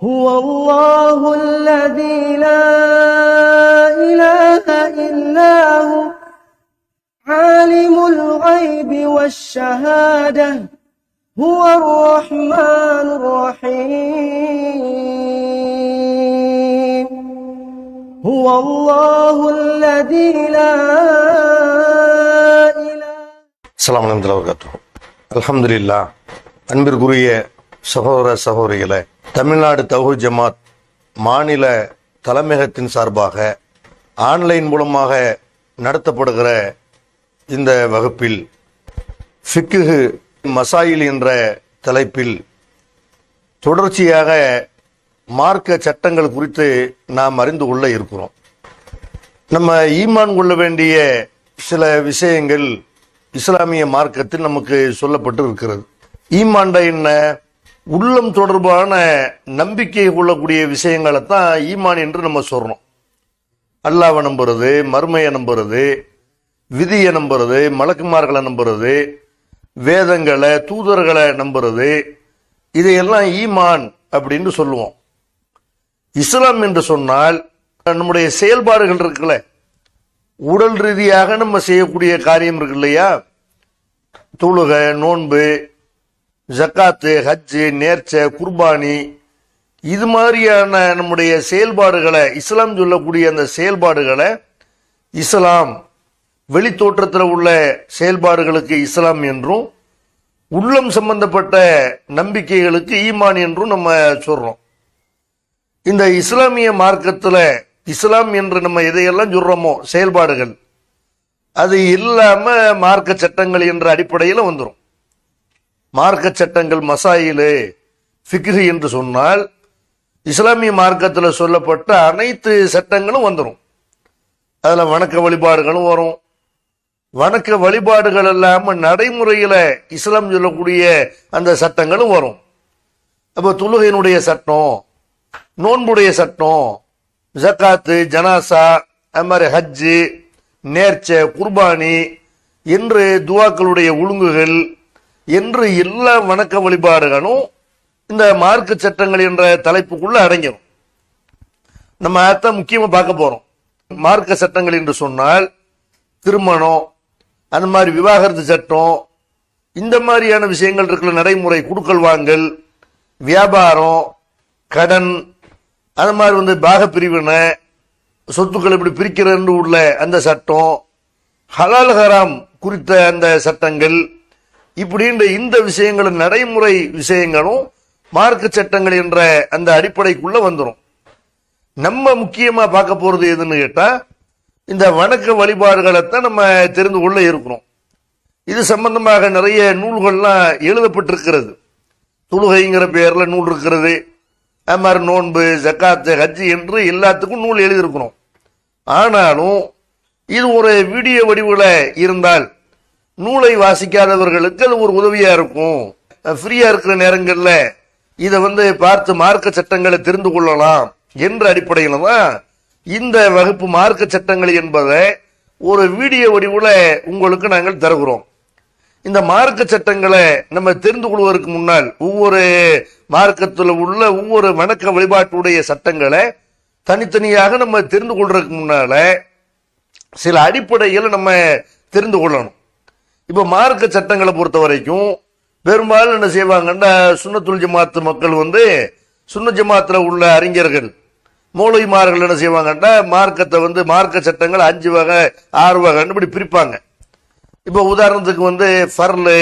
هو الله الذي لا إله إلا هو عالم الغيب والشهادة هو الرحمن الرحيم هو الله الذي لا إله அஸ்ஸலாமு அலைக்கும் வரகாத்துஹு அல்ஹம்துலில்லா அன்பிற்குரிய சகோதர சகோதரிகளே தமிழ்நாடு தௌஹு ஜமாத் மாநில தலைமையகத்தின் சார்பாக ஆன்லைன் மூலமாக நடத்தப்படுகிற இந்த வகுப்பில் ஃபிக்கு மசாயில் என்ற தலைப்பில் தொடர்ச்சியாக மார்க்க சட்டங்கள் குறித்து நாம் அறிந்து கொள்ள இருக்கிறோம். நம்ம ஈமான் கொள்ள வேண்டிய சில விஷயங்கள் இஸ்லாமிய மார்க்கத்தில் நமக்கு சொல்லப்பட்டு இருக்கிறது ஈமாண்ட என்ன? உள்ளம் தொடர்பான நம்பிக்கை கொள்ளக்கூடிய விஷயங்களை தான் ஈமான் என்று நம்ம சொல்றோம். அல்லாவை நம்புறது மர்மையை நம்புறது விதியை நம்புறது மலக்குமார்களை நம்புறது வேதங்களை தூதர்களை நம்புறது இதையெல்லாம் ஈமான் அப்படின்னு சொல்லுவோம். இஸ்லாம் என்று சொன்னால் நம்முடைய செயல்பாடுகள் இருக்குல்ல உடல் ரீதியாக நம்ம செய்யக்கூடிய காரியம் இருக்கு இல்லையா? தொழுகை நோன்பு ஜக்காத்து ஹஜ்ஜு நேர்ச்சை குர்பானி. இது மாதிரியான நம்முடைய செயல்பாடுகளை இஸ்லாம் சொல்லக்கூடிய அந்த செயல்பாடுகளை இஸ்லாம் வெளித்தோற்றத்தில் உள்ள செயல்பாடுகளுக்கு இஸ்லாம் என்றும் உள்ளம் சம்பந்தப்பட்ட நம்பிக்கைகளுக்கு ஈமான் என்றும் நம்ம சொல்றோம். இந்த இஸ்லாமிய மார்க்கத்தில் இஸ்லாம் என்று நம்ம எதையெல்லாம் சொல்றோமோ செயல்பாடுகள் அது இல்லாம மார்க்க சட்டங்கள் என்ற அடிப்படையில் வந்துடும் மார்க்க சட்டங்கள் மசாயிலு ஃபிக்ரி என்று சொன்னால் இஸ்லாமிய மார்க்கத்தில் சொல்லப்பட்ட அனைத்து சட்டங்களும் வந்துடும் அதில் வணக்க வழிபாடுகளும் வரும். வணக்க வழிபாடுகள் இல்லாமல் நடைமுறையில் இஸ்லாம் சொல்லக்கூடிய அந்த சட்டங்களும் வரும். அப்போ தொழுகையினுடைய சட்டம் நோன்புடைய சட்டம் ஜக்காத்து ஜனாசா அது மாதிரி ஹஜ்ஜு நேர்ச்சை குர்பானி என்று துவாக்களுடைய ஒழுங்குகள் என்று எல்லா வணக்க வழிபாடுகளும் இந்த மார்க்க சட்டங்கள் என்ற தலைப்புக்குள்ள அடங்கிடும் நம்ம அதை முக்கியமா பார்க்க போறோம். மார்க்க சட்டங்கள் என்று சொன்னால் திருமணம் அந்த மாதிரி விவாகரத்து சட்டம் இந்த மாதிரியான விஷயங்கள் இருக்கிற நடைமுறை குடுக்கல் வாங்கல் வியாபாரம் கடன் அந்த மாதிரி வந்து பாக பிரிவினை சொத்துக்கள் இப்படி பிரிக்கிறது உள்ள அந்த சட்டம் ஹலால் ஹராம் குறித்த அந்த சட்டங்கள் இப்படின்ற இந்த விஷயங்களும் நடைமுறை விஷயங்களும் மார்க்க சட்டங்கள் என்ற அந்த அடிப்படைக்குள்ள வந்துடும் நம்ம முக்கியமா பார்க்க போறது எதுன்னு கேட்டா இந்த வணக்க வழிபாடுகளைத்தான் நம்ம தெரிந்து கொள்ள இருக்கிறோம். இது சம்பந்தமாக நிறைய நூல்கள்லாம் எழுதப்பட்டிருக்கிறது. தொழுகைங்கிற பெயர்ல நூல் இருக்கிறது. அது மாதிரி நோன்பு ஜக்காத்து ஹஜ்ஜி என்று எல்லாத்துக்கும் நூல் எழுதியிருக்கிறோம். ஆனாலும் இது ஒரு வீடியோ வடிவில் இருந்தால் நூலை வாசிக்காதவர்களுக்கு அது ஒரு உதவியா இருக்கும். ஃப்ரீயா இருக்கிற நேரங்களில் இதை வந்து பார்த்து மார்க்க சட்டங்களை தெரிந்து கொள்ளலாம் என்ற அடிப்படையில் தான் இந்த வகுப்பு மார்க்க சட்டங்கள் என்பதை ஒரு வீடியோ வடிவில் உங்களுக்கு நாங்கள் தருகிறோம். இந்த மார்க்க சட்டங்களை நம்ம தெரிந்து கொள்வதற்கு முன்னால் ஒவ்வொரு மார்க்கத்தில் உள்ள ஒவ்வொரு வணக்க வழிபாட்டுடைய சட்டங்களை தனித்தனியாக நம்ம தெரிந்து கொள்றதுக்கு முன்னால சில அடிப்படைகளை நம்ம தெரிந்து கொள்ளணும். இப்போ மார்க்க சட்டங்களை பொறுத்த வரைக்கும் பெரும்பாலும் என்ன செய்வாங்கன்னா சுண்ணத்துல் ஜமாத்து மக்கள் வந்து சுண்ண ஜமாத்தில் உள்ள அறிஞர்கள் மூளைமார்கள் என்ன செய்வாங்கன்னா மார்க்கத்தை வந்து மார்க்க சட்டங்கள் அஞ்சு வகை ஆறு வகைன்னு இப்படி பிரிப்பாங்க. இப்போ உதாரணத்துக்கு வந்து ஃபர்லு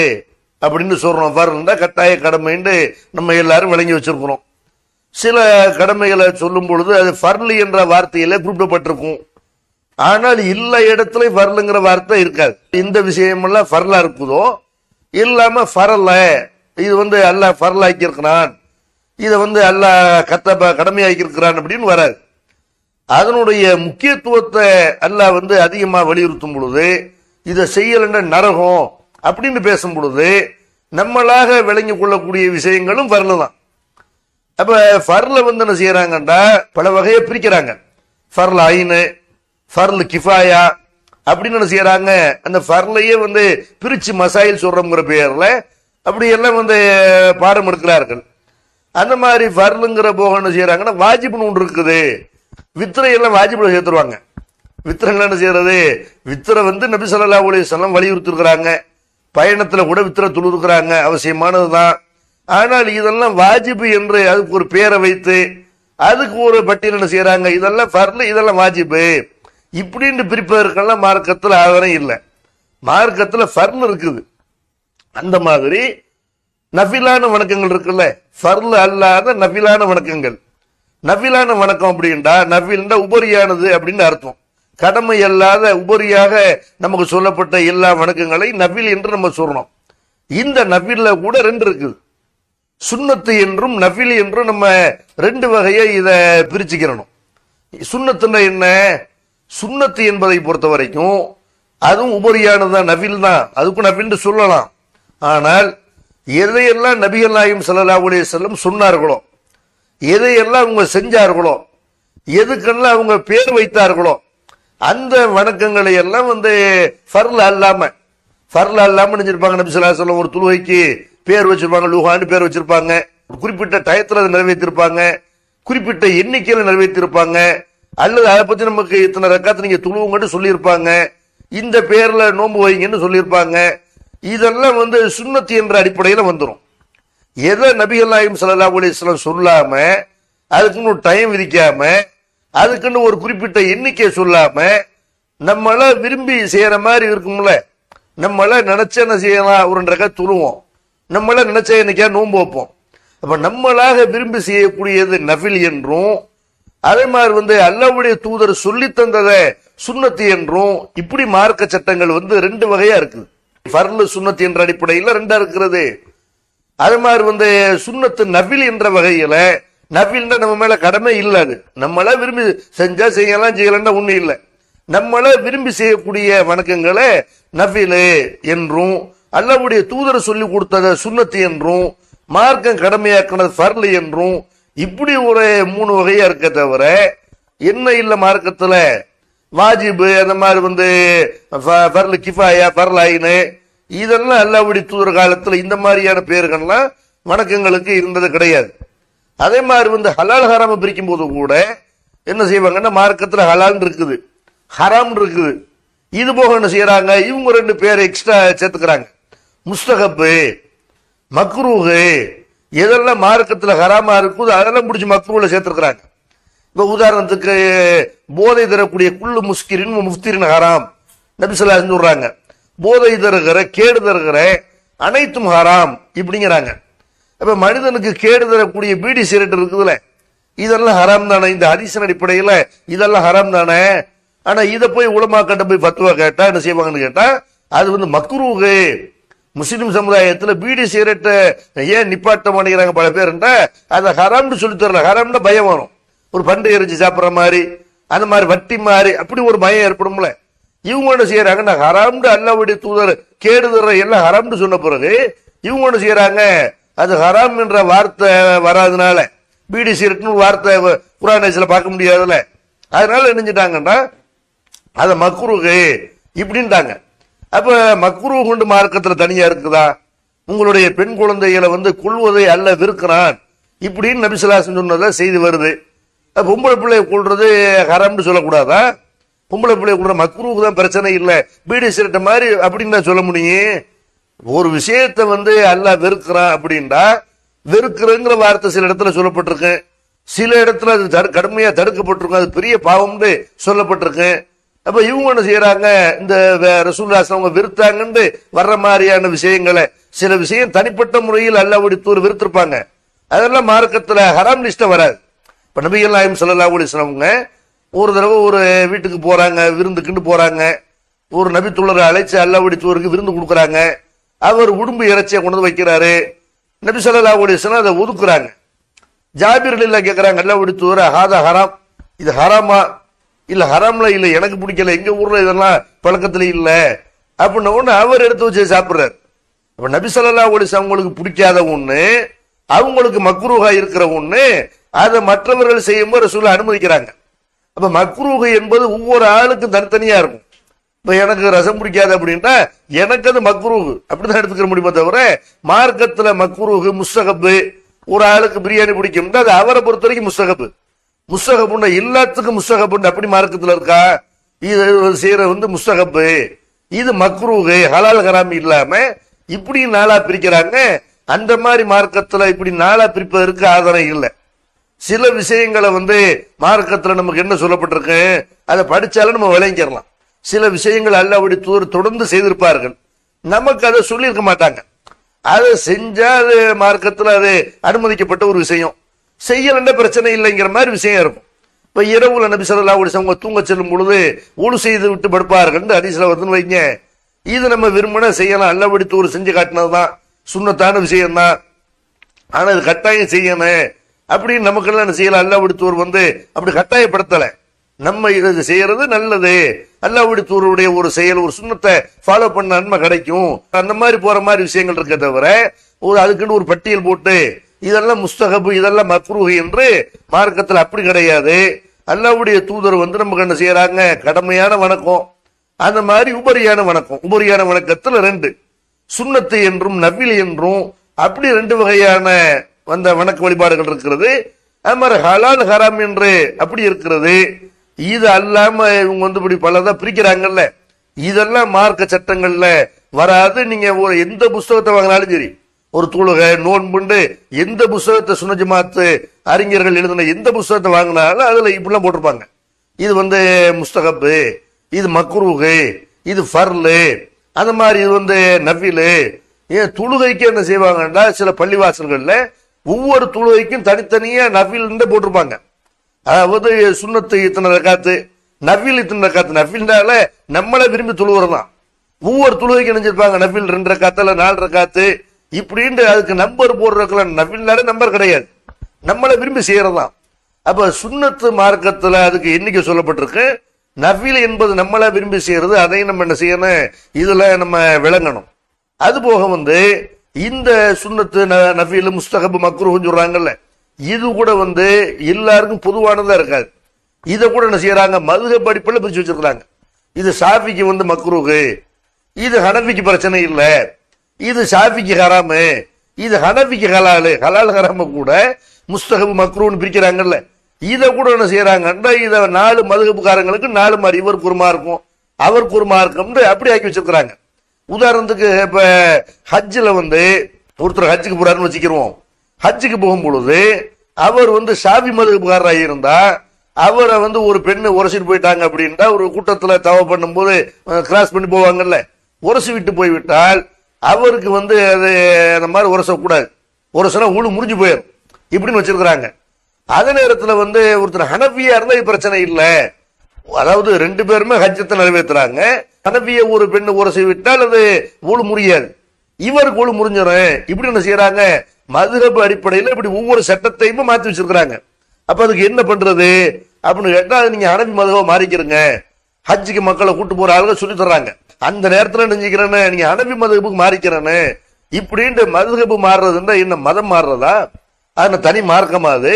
அப்படின்னு சொல்றோம். ஃபர்ல்னா கட்டாய கடமைன்னு நம்ம எல்லாரும் விளங்கி வச்சிருக்கிறோம். சில கடமைகளை சொல்லும் பொழுது அது ஃபர்லு என்ற வார்த்தையில குறிப்பிடப்பட்டிருக்கும். ஆனால் இல்ல இடத்துல ஃபர்லுங்கிற வார்த்தை இருக்காது. இந்த விஷயமெல்லாம் ஃபர்லா இருக்குதோ? இல்லாம ஃபரல்ல இது வந்து அல்லாஹ் ஃபர்லாக்கி இருக்கிறான் இதை வந்து அல்லாஹ் கத்த கடமையாக்கி இருக்கிறான் அப்படின்னு வராது. அதனுடைய முக்கியத்துவத்தை அல்லாஹ் வந்து அதிகமாக வலியுறுத்தும் பொழுது இதை செய்யலைன்னா நரகம் அப்படின்னு பேசும் பொழுது நம்மளாக விளங்கி கொள்ளக்கூடிய விஷயங்களும் ஃபர்ல தான். அப்போ ஃபர்ல வந்து என்ன செய்யறாங்கன்றா பல வகையை பிரிக்கிறாங்க. ஃபர்ல ஐனு ஃபர்ல் கிஃபாயா அப்படின்னு என்ன செய்யறாங்க அந்த ஃபர்லையே வந்து பிரிச்சு மசாயில் சொல்றோங்கிற பேர்ல அப்படி எல்லாம் வந்து பாடம் எடுக்கிறார்கள். அந்த மாதிரி ஃபர்லுங்கிற போக என்ன செய்யறாங்கன்னா வாஜிப்னு ஒன்று இருக்குது. வித்திரை எல்லாம் வாஜிப்ல சேர்த்துருவாங்க. வித்திரை என்ன செய்யறது? வித்திரை வந்து நபி ஸல்லல்லாஹு அலைஹி வஸல்லம் வலியுறுத்திருக்கிறாங்க. பயணத்துல கூட வித்திரை துளுருக்கிறாங்க. அவசியமானதுதான். ஆனால் இதெல்லாம் வாஜிபு என்று அதுக்கு ஒரு பேரை வைத்து அதுக்கு ஒரு பட்டியல் என்ன செய்யறாங்க இதெல்லாம் ஃபர்லு இதெல்லாம் வாஜிபு இப்படின்னு பிரிப்பதற்கெல்லாம் மார்க்கத்தில் ஆதாரம் இல்லை. மார்க்கத்தில் ஃபர்ன் இருக்குது. அந்த மாதிரி நஃபிலான வணக்கங்கள் இருக்குல்ல? ஃபர்ல் அல்லாத நஃபிலான வணக்கங்கள். நஃபிலான வணக்கம் அப்படின்டா நஃபில்னா உபரியானது அப்படின்னு அர்த்தம். கடமை அல்லாத உபரியாக நமக்கு சொல்லப்பட்ட எல்லா வணக்கங்களை நஃபில் என்று நம்ம சொல்றோம். இந்த நஃபில்ல கூட ரெண்டு இருக்குது. சுண்ணத்து என்றும் நஃபில் என்றும் நம்ம ரெண்டு வகையை இதை பிரிச்சுக்கிறணும். சுண்ணத்துன்னா என்ன? சுண்ணத்து என்பதை பொறுத்த வரைக்கும் அதுவும் உபரியானது தான் நஃபில் தான். அதுக்கும் நபின்னு சொல்லலாம். ஆனால் எதையெல்லாம் நபிகள் நாயும் ஸல்லல்லாஹு அலைஹி வஸல்லம் சொன்னார்களோ எதையெல்லாம் அவங்க செஞ்சார்களோ எதுக்கெல்லாம் அவங்க பேர் வைத்தார்களோ அந்த வணக்கங்களை எல்லாம் வந்து ஃபர்ல அல்லாம ஃபர்ல அல்லாம நினைச்சிருப்பாங்க நபி சொல்லா சொல்லம் ஒரு துலுவைக்கு பேர் வச்சிருப்பாங்க லுஹான்னு பேர் வச்சிருப்பாங்க. ஒரு குறிப்பிட்ட டயத்தில் அதை நிறைவேற்றிருப்பாங்க. குறிப்பிட்ட எண்ணிக்கையில் நிறைவேற்றிருப்பாங்க. அல்லது அதை பத்தி நமக்கு இத்தனை ரக்காத்து நீங்க துளுவுங்கன்னு சொல்லியிருப்பாங்க. இந்த பேர்ல நோன்பு வைங்கன்னு சொல்லியிருப்பாங்க. இதெல்லாம் வந்து சுண்ணத்தி என்ற அடிப்படையில வந்துடும் எதை நபிகள் நாயகம் ஸல்லல்லாஹு அலைஹி சொல்லாம அதுக்குன்னு ஒரு டைம் விதிக்காம அதுக்குன்னு ஒரு குறிப்பிட்ட எண்ணிக்கை சொல்லாம நம்மள விரும்பி செய்யற மாதிரி இருக்கும்ல. நம்மளால் நினைச்ச என்ன செய்யலாம்? ஒரு ரெண்டு துருவோம் நம்மள நினைச்ச என்னைக்கா நோன்பு வைப்போம். அப்ப நம்மளாக விரும்பி செய்யக்கூடியது நஃபில் என்றும் அதே மாதிரி வந்து அல்லாவுடைய தூதர் சொல்லி தந்ததை சுண்ணத்து என்றும் இப்படி மார்க்க சட்டங்கள் வந்து ரெண்டு வகையா இருக்குது. ஃபர்லு சுண்ணத்து என்ற அடிப்படையில் ரெண்டா இருக்கிறது. அது மாதிரி வந்து சுண்ணத்து நவில் என்ற வகையில நவில்னா நம்ம மேல கடமை இல்லை அது. விரும்பி செஞ்சா செய்யலாம் செய்யலன்னா ஒண்ணு இல்லை. நம்மள விரும்பி செய்யக்கூடிய வணக்கங்களை நவிலு என்றும் அல்லாவுடைய தூதர் சொல்லி கொடுத்தத சுண்ணத்து என்றும் மார்க்கம் கடமையாக்கினது ஃபர்லு என்றும் இப்படி ஒரு மூணு வகையா இருக்க தவிர என்ன இல்லை மார்க்கத்துல? வாஜிபு அந்த மாதிரி வந்து ஃப- கிஃபாயா ஃபர்லாயின்னு இதெல்லாம் அல்லாவுடைய தூதர் காலத்துல இந்த மாதிரியான பேர்கள்லாம் வணக்கங்களுக்கு இருந்தது கிடையாது. அதே மாதிரி வந்து ஹலால் ஹராம பிரிக்கும் போது கூட என்ன செய்வாங்கன்னா மார்க்கத்துல ஹலால் இருக்குது ஹராம் இருக்குது. இது போக என்ன செய்யறாங்க இவங்க ரெண்டு பேர் எக்ஸ்ட்ரா சேர்த்துக்கிறாங்க. முஸ்தகப்பு மக்ரூஹு எதெல்லாம் மார்க்கத்தில் ஹராமா இருக்குதோ அதெல்லாம் முடிச்சு மக்ரூல சேர்த்துருக்குறாங்க. இப்போ உதாரணத்துக்கு போதை தரக்கூடிய குள்ளு முஸ்கிரின் முஃப்திரின் ஹராம். நபிசல்லா சொல்கிறாங்க போதை தருகிற கேடு தருகிற அனைத்தும் ஹராம் இப்படிங்கிறாங்க. இப்போ மனிதனுக்கு கேடு தரக்கூடிய பீடி சிகரெட் இருக்குதுல்ல இதெல்லாம் ஹராம் தானே? இந்த அரிசன் அடிப்படையில் இதெல்லாம் ஹராம் தானே? ஆனால் இதை போய் உலமாக்கிட்ட போய் ஃபத்துவா கேட்டால் என்ன செய்வாங்கன்னு கேட்டால் அது வந்து மக்ரூகு முஸ்லீம் சமுதாயத்தில் பீடி சிகரெட்டை ஏன் நிப்பாட்ட மாட்டேங்கிறாங்க பல பேருண்டா அதை ஹராம்னு சொல்லி தரல. ஹராம்னு பயம் வரும். ஒரு பண்டு எரிஞ்சு சாப்பிட்ற மாதிரி அந்த மாதிரி வட்டி மாதிரி அப்படி ஒரு பயம் ஏற்படும்ல. இவங்க என்ன செய்யறாங்கன்னா ஹராம்னு அல்லாவுடைய தூதர் கேடுதற எல்லாம் ஹராம்னு சொன்ன பிறகு இவங்க என்ன செய்யறாங்க? அது ஹராம் என்ற வார்த்தை வராதனால பீடி சிகரெட்னு ஒரு வார்த்தை குரானேசில பார்க்க முடியாதுல்ல அதனால என்ன அதை மக்ரூகு இப்படின்ட்டாங்க. அப்ப மக்ரூ கொண்டு மார்க்கத்துல தனியா இருக்குதா? உங்களுடைய பெண் குழந்தைகளை வந்து கொள்வதை அல்ல விற்கிறான் இப்படின்னு நபிசுலாசன் சொன்னதை செய்தி வருது. பொம்பளை பிள்ளைய கொள்றது ஹரம்னு சொல்லக்கூடாதா? பொம்பளை பிள்ளைய கொள்ற மக்ரூவுக்கு தான் பிரச்சனை இல்லை. பீடி சிரட்ட மாதிரி அப்படின்னு தான் சொல்ல முடியும். ஒரு விஷயத்தை வந்து அல்ல வெறுக்கிறான் அப்படின்டா வெறுக்கிறங்கிற வார்த்தை சில இடத்துல சொல்லப்பட்டிருக்கு. சில இடத்துல அது தடு- கடுமையா தடுக்கப்பட்டிருக்கும் அது பெரிய பாவம்னு சொல்லப்பட்டிருக்கு. அப்ப இவங்க என்ன செய்யறாங்க? இந்த ரசூல்லாஸ் அவங்க விருத்தாங்கன்னு வர்ற மாதிரியான விஷயங்களை சில விஷயம் தனிப்பட்ட முறையில் அல்லாவுடைய தூர் வெறுத்திருப்பாங்க. அதெல்லாம் மார்க்கத்துல ஹராம் லிஸ்ட வராது. இப்ப நபிகள் நாயம் சல்லா அலைஹி ஒரு தடவை ஒரு வீட்டுக்கு போறாங்க விருந்துக்குன்னு போறாங்க. ஒரு நபி துள்ளரை அழைச்சி அல்லாவுடைய தூருக்கு விருந்து கொடுக்குறாங்க. அவர் உடும்பு இறைச்சியை கொண்டு வந்து வைக்கிறாரு. நபி சல்லா அலைஹி அதை ஒதுக்குறாங்க. ஜாபிர் இல்ல கேக்குறாங்க அல்லாவுடைய தூர ஹாதா ஹராம். இது ஹராமா? இல்ல ஹராம்ல இல்ல எனக்கு பிடிக்கல எங்க ஊர்ல இதெல்லாம் பழக்கத்துல இல்ல. அப்படின்ன உடனே அவர் எடுத்து வச்சு சாப்பிடுறாரு. அப்ப நபிசல்லா ஸல்லல்லாஹு அவங்களுக்கு பிடிக்காத ஒண்ணு அவங்களுக்கு மக்ரூஹா இருக்கிற ஒண்ணு அதை மற்றவர்கள் செய்யும்போது சொல்ல அனுமதிக்கிறாங்க. அப்ப மக்ரூகு என்பது ஒவ்வொரு ஆளுக்கும் தனித்தனியா இருக்கும். இப்ப எனக்கு ரசம் பிடிக்காது அப்படின்னா எனக்கு அது மக்ரூகு அப்படிதான் எடுத்துக்கிற முடியுமே தவிர மார்க்கத்துல மக்ரூகு முஸ்தகப்பு ஒரு ஆளுக்கு பிரியாணி பிடிக்கும்னா அது அவரை பொறுத்த வரைக்கும் முஸ்தகப்பு. முஸ்தகப்புண்ட எல்லாத்துக்கும் முஸ்தகப்புன்னு அப்படி மார்க்கத்தில் இருக்கா? இது செய்யற வந்து முஸ்தகப்பு. இது மக்ரூகு ஹலால் ஹராமி இல்லாம இப்படி நாளா பிரிக்கிறாங்க. அந்த மாதிரி மார்க்கத்தில் இப்படி நாளா பிரிப்பதற்கு ஆதரவு இல்லை. சில விஷயங்களை வந்து மார்க்கத்தில் நமக்கு என்ன சொல்லப்பட்டிருக்கு? அதை படித்தாலும் நம்ம விளங்கிடலாம். சில விஷயங்கள் அல்லாவுடைய தூர் தொடர்ந்து செய்திருப்பார்கள். நமக்கு அதை சொல்லியிருக்க மாட்டாங்க. அதை செஞ்சால் அது மார்க்கத்தில் அது அனுமதிக்கப்பட்ட ஒரு விஷயம். செய்யலன்ற பிரச்சனை இல்லைங்கிற மாதிரி விஷயம் இருக்கும். இப்ப இரவுல நபி ஸல்லல்லாஹு அலைஹி தூங்க செல்லும் பொழுது ஊழு செய்து விட்டு படுப்பார்கள் ஹதீஸ்ல வந்து வைங்க. இது நம்ம விரும்பின செய்யலாம். அல்லபடி தூர் செஞ்சு காட்டினதுதான் சுண்ணத்தான விஷயம்தான். ஆனா இது கட்டாயம் செய்யணும். அப்படின்னு நமக்கெல்லாம் என்ன செய்யலாம்? அல்லாவிடுத்தூர் வந்து அப்படி கட்டாயப்படுத்தல. நம்ம இது செய்யறது நல்லது. அல்லாவிடுத்தூருடைய ஒரு செயல் ஒரு சுண்ணத்தை ஃபாலோ பண்ண நன்மை கிடைக்கும். அந்த மாதிரி போற மாதிரி விஷயங்கள் இருக்க தவிர ஒரு அதுக்குன்னு ஒரு பட்டியல் போட்டு இதெல்லாம் முஸ்தகபு இதெல்லாம் மக்ரூஹ் என்று மார்க்கத்தில் அப்படி கிடையாது. அல்லாவுடைய தூதர் வந்து நமக்கு என்ன செய்யறாங்க? கடமையான வணக்கம். அந்த மாதிரி உபரியான வணக்கம். உபரியான வணக்கத்தில் ரெண்டு. சுண்ணத்து என்றும் நவில் என்றும் அப்படி ரெண்டு வகையான வந்த வணக்க வழிபாடுகள் இருக்கிறது. அது மாதிரி ஹலால் ஹராம் என்று அப்படி இருக்கிறது. இது அல்லாம இவங்க வந்து இப்படி பலதான் பிரிக்கிறாங்கல்ல. இதெல்லாம் மார்க்க சட்டங்கள்ல வராது. நீங்க ஒரு எந்த புஸ்தகத்தை வாங்கினாலும் சரி. ஒரு தூளுகை நோன்புண்டு எந்த புஸ்தகத்தை சுனஜமாத்து அறிஞர்கள் எழுதின எந்த புஸ்தகத்தை வாங்கினாலும் அதில் இப்படிலாம் போட்டிருப்பாங்க. இது வந்து முஸ்தகப்பு இது மக்ருகு இது ஃபர்லு அந்த மாதிரி இது வந்து நஃபிலு. ஏன் தொழுகைக்கு என்ன செய்வாங்கன்னா சில பள்ளிவாசல்களில் ஒவ்வொரு தொழுகைக்கும் தனித்தனியாக நஃபில் போட்டிருப்பாங்க. அதாவது சுண்ணத்து இத்தனை ரக்காத்து நஃபில் இத்தனை ரக்காத்து. நஃபில்னால நம்மளை விரும்பி தொழுவுறதான் ஒவ்வொரு தொழுகைக்கு நினைச்சிருப்பாங்க நஃபில் ரெண்டு இல்லை நாலு ரக்காத்து. இப்படின்ட்டு அதுக்கு நம்பர் போடுறதுக்குள்ள நவீன நம்பர் கிடையாது. நம்மளை விரும்பி செய்யறதாம் அப்ப சுண்ணத்து மார்க்கத்துல அதுக்கு எண்ணிக்கை சொல்லப்பட்டிருக்கு. நஃபில் என்பது நம்மளா விரும்பி செய்யறது அதையும் நம்ம என்ன செய்யணும்? இதுல நம்ம விளங்கணும். அது போக வந்து இந்த சுண்ணத்து ந- முஸ்தகபு மக்ரூஹ்னு சொல்றாங்கல்ல இது கூட வந்து எல்லாருக்கும் பொதுவானதா இருக்காது. இதை கூட என்ன செய்யறாங்க? மதுக படிப்புல பிரிச்சு வச்சிருக்கிறாங்க. இது சாஃபிக்கு வந்து மக்ரூஹு. இது ஹனஃபிக்கு பிரச்சனை இல்லை. இது ஷாஃபிக்கு ஹராமு. இது ஹனஃபிக்கு ஹலாலு. ஹலால் ஹராம கூட முஸ்தகபு மக்ரூன்னு பிரிக்கிறாங்கல்ல. இதை கூட என்ன செய்யறாங்கன்னா இதை நாலு மதுகப்புக்காரங்களுக்கு நாலு மாதிரி. இவர் குருமா இருக்கும் அவர் குருமா இருக்கும்னு அப்படி ஆக்கி வச்சிருக்கிறாங்க. உதாரணத்துக்கு இப்ப ஹஜ்ஜில் வந்து ஒருத்தர் ஹஜ்ஜுக்கு போறாருன்னு வச்சுக்கிறோம் ஹஜ்ஜுக்கு போகும் பொழுது அவர் வந்து ஷாபி மதுகப்புக்காரராக இருந்தா அவரை வந்து ஒரு பெண்ணு உரசிட்டு போயிட்டாங்க அப்படின்ட்டா ஒரு கூட்டத்தில் தவ பண்ணும்போது கிராஸ் பண்ணி போவாங்கல்ல. உரசி விட்டு போய்விட்டால் அவருக்கு வந்து அது அந்த மாதிரி உரசக்கூடாது உரசனா ஊழு முறிஞ்சு போயிடும் இப்படின்னு வச்சிருக்கிறாங்க. அதே நேரத்தில் வந்து ஒருத்தர் ஹனபியா இருந்தால் பிரச்சனை இல்லை. அதாவது ரெண்டு பேருமே ஹஜ்ஜத்தை நிறைவேற்றுறாங்க ஹனபிய ஒரு பெண்ணு உரசி விட்டால் அது ஊழு முறியாது. இவருக்கு ஊழு முறிஞ்சிடும் இப்படி என்ன செய்யறாங்க? மதுரப்பு அடிப்படையில் இப்படி ஒவ்வொரு சட்டத்தையுமே மாற்றி வச்சிருக்கிறாங்க. அப்ப அதுக்கு என்ன பண்றது? அப்படின்னு கேட்டால் நீங்கள் நீங்க ஹனபி மதுவை மாறிக்கிறங்க ஹஜ்ஜுக்கு மக்களை கூட்டு போற ஆளுங்க சொல்லி தர்றாங்க. அந்த நேரத்தில் நெஞ்சிக்கிறேன்னு நீங்க அனபி மதுகப்புக்கு மாறிக்கிறேன்னு இப்படின்ட்டு மதுகப்பு மாறுறதுன்னா என்ன மதம் மாறுறதா? அது தனி மார்க்கமா அது?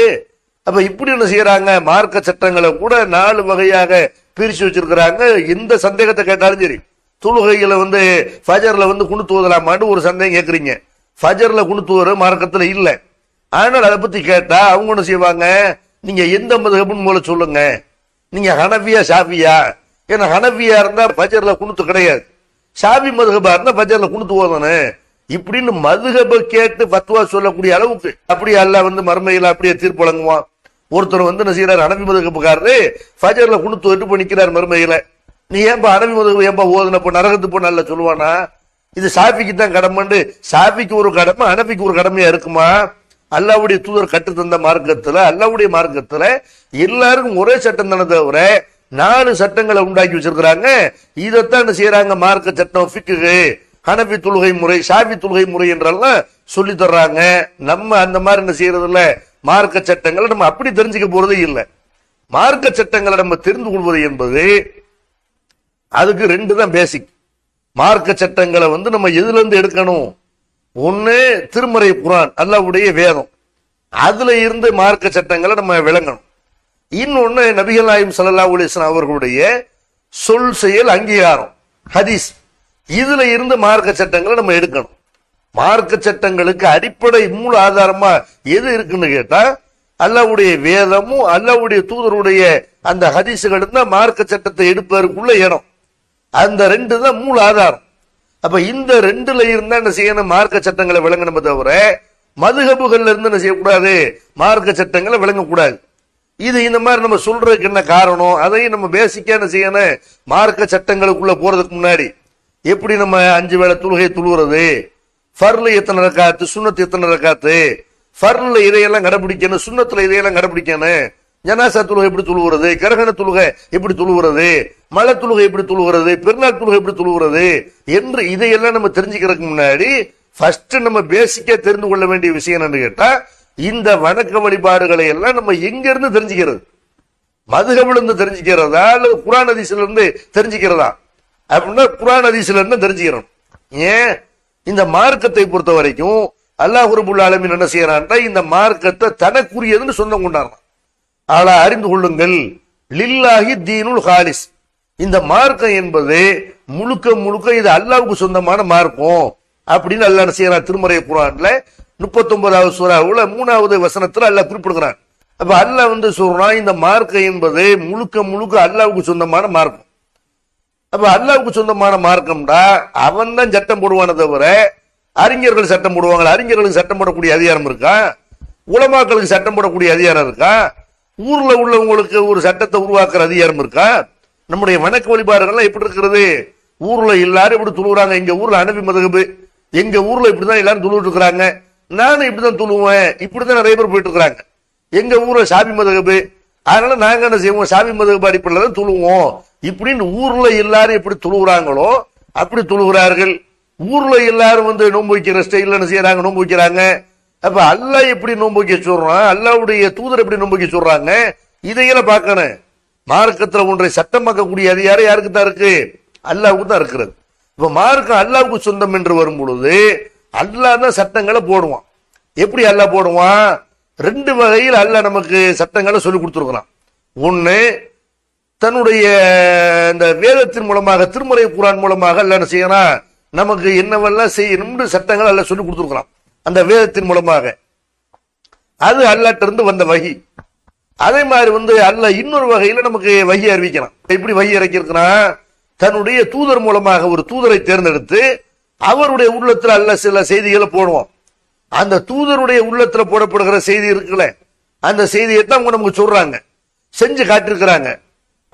அப்ப இப்படி என்ன செய்யறாங்க? மார்க்க சட்டங்களை கூட நாலு வகையாக பிரிச்சு வச்சிருக்கிறாங்க. எந்த சந்தேகத்தை கேட்டாலும் சரி. தொழுகைகளை வந்து ஃபஜர்ல வந்து குணு தூதலாமான்னு ஒரு சந்தேகம் கேட்குறீங்க ஃபஜர்ல குணு மார்க்கத்தில் இல்லை. ஆனால் அதை பத்தி கேட்டா அவங்க என்ன செய்வாங்க? நீங்க எந்த மதுகப்புன்னு மூலம் சொல்லுங்க. நீங்க ஹனவியா ஷாஃபியா? ஏன்னா ஹனவியா இருந்தா பஜர்ல குணுத்து கிடையாது. சாபி மதுகபா இருந்தா பஜர்ல குணுத்து ஓதணும். இப்படின்னு மதுகப கேட்டு பத்துவா சொல்லக்கூடிய அளவுக்கு அப்படி அல்லாஹ் வந்து மறுமையில அப்படியே தீர்ப்பு வழங்குவான். ஒருத்தர் வந்து என்ன செய்யறாரு அனபி மதுகப்புக்காரரு ஃபஜர்ல குணுத்து எட்டு பண்ணிக்கிறார் மறுமையில. நீ ஏன்பா அனபி மதுகப்பு ஏன்பா ஓதுனப்போ நரகத்து போ நல்ல சொல்லுவானா? இது சாஃபிக்கு தான் கடமைண்டு. சாஃபிக்கு ஒரு கடமை அனபிக்கு ஒரு கடமையா இருக்குமா? அல்லாவுடைய தூதர் கட்டு தந்த மார்க்கத்துல அல்லாவுடைய மார்க்கத்துல எல்லாருக்கும் ஒரே சட்டம் தானே தவிர நாலு சட்டங்களை உண்டாக்கி வச்சிருக்கிறாங்க. இதைத்தான் என்ன செய்யறாங்க? மார்க்க சட்டம் ஃபிக்கு ஹனபி தொழுகை முறை சாவி தொழுகை முறை என்றெல்லாம் சொல்லி தர்றாங்க. நம்ம அந்த மாதிரி என்ன செய்யறது இல்ல மார்க்க சட்டங்களை நம்ம அப்படி தெரிஞ்சுக்க போறதே இல்லை. மார்க்க சட்டங்களை நம்ம தெரிந்து கொள்வது என்பது அதுக்கு ரெண்டு தான் பேசிக் மார்க்க சட்டங்களை வந்து நம்ம எதுல இருந்து எடுக்கணும்? ஒன்று திருமறை குரான் அல்லாவுடைய வேதம். அதுல இருந்து மார்க்க சட்டங்களை நம்ம விளங்கணும். இன்னொன்னு நபிகள் நாயம் சல்லா உலேசன் அவர்களுடைய சொல் செயல் அங்கீகாரம் ஹதீஸ். இதுல இருந்து மார்க்க சட்டங்களை நம்ம எடுக்கணும். மார்க்க சட்டங்களுக்கு அடிப்படை மூல ஆதாரமா எது இருக்குன்னு கேட்டா அல்லாவுடைய வேதமும் அல்லாவுடைய தூதருடைய அந்த ஹதீசுகளும் தான் மார்க்க சட்டத்தை எடுப்பதற்குள்ள இடம். அந்த ரெண்டு தான் மூல ஆதாரம். அப்ப இந்த ரெண்டுல இருந்தா என்ன செய்யணும்? மார்க்க சட்டங்களை விளங்கணுமே தவிர மதுகபுகள்ல இருந்து என்ன செய்யக்கூடாது? மார்க்க சட்டங்களை விளங்கக்கூடாது. இது இந்த மாதிரி நம்ம சொல்றதுக்கு என்ன காரணம்? அதையும் நம்ம பேசிக்கா என்ன செய்யணும்? மார்க்க சட்டங்களுக்குள்ள போறதுக்கு முன்னாடி எப்படி நம்ம அஞ்சு வேளை தொழுகை துழுவுறது? ஃபர்ல எத்தனை ரக்காத்து? சுண்ணத்து எத்தனை ரக்காத்து? ஃபர்ல இதையெல்லாம் கடைபிடிக்கணும். சுண்ணத்துல இதையெல்லாம் கடைபிடிக்கணும். ஜனாசா தொழுகை எப்படி துழுவுறது? கிரகண தொழுகை எப்படி துழுவுறது? மழை தொழுகை எப்படி துழுவுறது? பெருநாள் தொழுகை எப்படி துழுவுறது? என்று இதையெல்லாம் நம்ம தெரிஞ்சுக்கிறதுக்கு முன்னாடி ஃபர்ஸ்ட் நம்ம பேசிக்கா தெரிந்து கொள்ள வேண்டிய விஷயம் என்னன்னு கேட்டா இந்த வணக்க வழிபாடுகளை எல்லாம் நம்ம எங்க இருந்து தெரிஞ்சுக்கிறது? மதுகபில் இருந்து தெரிஞ்சுக்கிறதா? அல்லது குரான் அதிசில இருந்து தெரிஞ்சுக்கிறதா? அப்படின்னா குரான் அதிசில இருந்து தெரிஞ்சுக்கிறோம். ஏன்? இந்த மார்க்கத்தை பொறுத்த வரைக்கும் அல்லாஹ் ரபுல் என்ன செய்யறான்டா? இந்த மார்க்கத்தை தனக்குரியதுன்னு சொந்தம் கொண்டாடுறான். ஆளா அறிந்து கொள்ளுங்கள். லில்லாஹி தீனுல் ஹாலிஸ். இந்த மார்க்கம் என்பது முழுக்க முழுக்க இது அல்லாவுக்கு சொந்தமான மார்க்கம். அப்படின்னு அல்லாஹ் செய்யறான்? திருமறை குரான்ல முப்பத்தொன்பதாவது சூறாவுல மூணாவது வசனத்துல அல்லாஹ் குறிப்பிடுகிறான். அப்ப அல்லாஹ் வந்து சொல்றான் இந்த மார்க்கை என்பது முழுக்க முழுக்க அல்லாவுக்கு சொந்தமான மார்க்கம் அப்ப அல்லாவுக்கு சொந்தமான மார்க்கம்டா அவன் தான் சட்டம் போடுவானே தவிர அறிஞர்கள் சட்டம் போடுவாங்க அறிஞர்களுக்கு சட்டம் போடக்கூடிய அதிகாரம் இருக்கா? உலமாக்களுக்கு சட்டம் போடக்கூடிய அதிகாரம் இருக்கா? ஊர்ல உள்ளவங்களுக்கு ஒரு சட்டத்தை உருவாக்குற அதிகாரம் இருக்கா? நம்முடைய வணக்க வழிபாடுகள்லாம் எப்படி இருக்கிறது? ஊர்ல எல்லாரும் இப்படி துழுவுறாங்க எங்க ஊர்ல அனபி எங்கள் எங்க ஊர்ல இப்படிதான் எல்லாரும் துழுவிட்டு இருக்கிறாங்க. நானும் இப்படிதான் துழுவேன் இப்படிதான் நிறைய பேர் போயிட்டு இருக்கிறாங்க எங்க ஊர்ல சாமி மதகபு அதனால நாங்க என்ன செய்வோம்? சாமி மதகபு அடிப்படையில் தான் துழுவோம் இப்படின்னு ஊர்ல எல்லாரும் எப்படி துழுவுறாங்களோ அப்படி துழுகிறார்கள் ஊர்ல எல்லாரும் வந்து நோன்பு வைக்கிற ஸ்டைல என்ன செய்யறாங்க? நோன்பு வைக்கிறாங்க. அப்ப அல்லாஹ் எப்படி நோன்பு வைக்க சொல்றான்? அல்லாவுடைய தூதர் எப்படி நோன்பு வைக்க சொல்றாங்க? இதையெல்லாம் பார்க்கணும். மார்க்கத்துல ஒன்றை சட்டமாக்கக்கூடிய அதிகாரம் யாருக்கு தான் இருக்கு? அல்லாவுக்கு தான் இருக்கிறது. இப்ப மார்க்கம் அல்லாவுக்கு சொந்தம் என்று வரும் பொழுது அல்லாஹ் தான் சட்டங்களை போடுவான். எப்படி அல்ல போடுவான்? ரெண்டு வகையில் அல்ல நமக்கு சட்டங்களை சொல்லி கொடுத்துருக்கிறான். ஒன்று தன்னுடைய இந்த வேதத்தின் மூலமாக திருமுறை குரான் மூலமாக அல்ல என்ன செய்யணும் நமக்கு என்னவெல்லாம் செய்யணும்னு சட்டங்கள் அல்ல சொல்லி கொடுத்துருக்கலாம் அந்த வேதத்தின் மூலமாக. அது அல்லாட்ட இருந்து வந்த வகி. அதே மாதிரி வந்து அல்ல இன்னொரு வகையில் நமக்கு வகி அறிவிக்கலாம் எப்படி வகி இறக்கியிருக்கிறான். தன்னுடைய தூதர் மூலமாக ஒரு தூதரை தேர்ந்தெடுத்து அவருடைய உள்ளத்துல அல்ல சில செய்திகளை போடுவோம். அந்த தூதருடைய உள்ளத்துல போடப்படுகிற செய்தி இருக்குல்ல அந்த செய்தியை தான் அவங்க நமக்கு சொல்றாங்க. செஞ்சு காட்டிருக்கிறாங்க